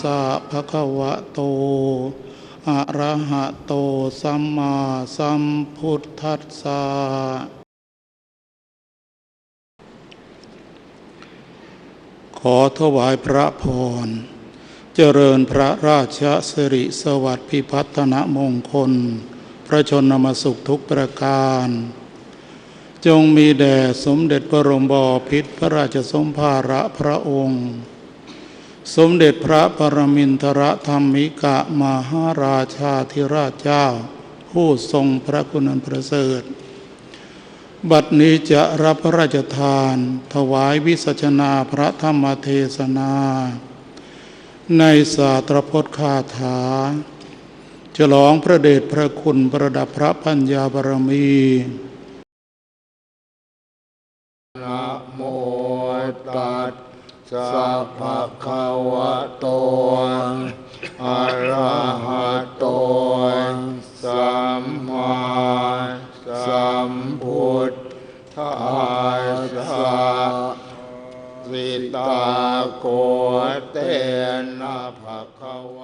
สะภะคะวะโตอะระหะโตสัมมาสัมพุทธัสสะขอถวายพระพร เจริญพระราชสิริสวัสดิ์พิพัฒนมงคล พระชนมสุขทุกประการ จงมีแด่สมเด็จพระบรมบพิตรพระราชสมภาระพระองค์ สมเด็จพระปรมินทรธรรมิกะมหาราชาธิราชเจ้า ผู้ทรงพระคุณันประเสริฐ บัดนี้จะรับพระราชทาน ถวายวิสัชนาพระธรรมเทศนา ในศาสตรพจน์คาถา ฉลองพระเดชพระคุณประดับพระปัญญาบารมี สัพพะคะวะโตอะระหะโตสัมมาสัมพุทธัสสะสิตาโกเตนะภะคะวะ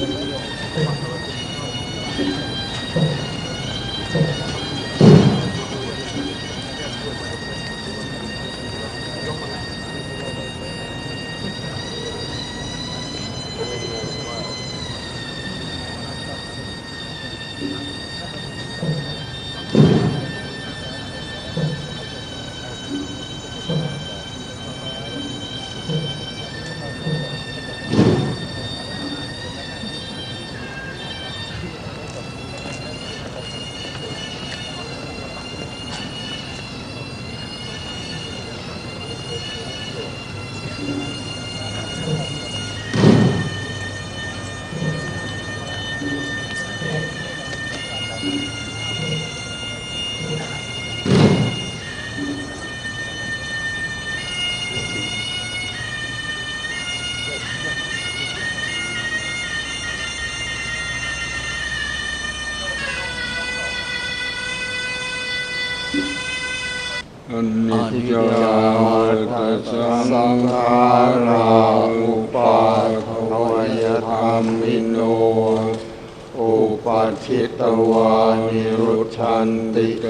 トマト นิจจาวัตสังขาราอุปาทวยธรรมิโน อุปัชิตวานิรุชันติเต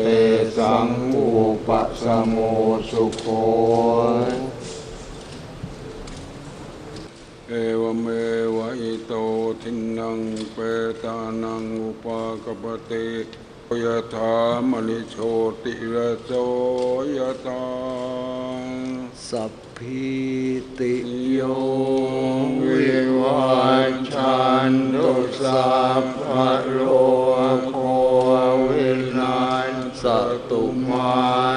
สังอุปสโมสุโขเอวเมวะอิโตทินังเปตานังอุปากปติ ยะถามณิโชติระโสยะถาสัพพิติโยวิวัชชันตุสัพพะโลโควินาสตุมา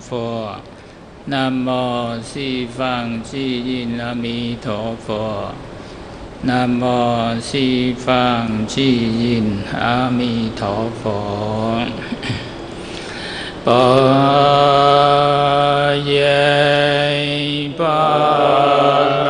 佛，南无西方极印阿弥陀佛，南无西方极印阿弥陀佛。般若波罗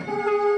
ติสากรังอ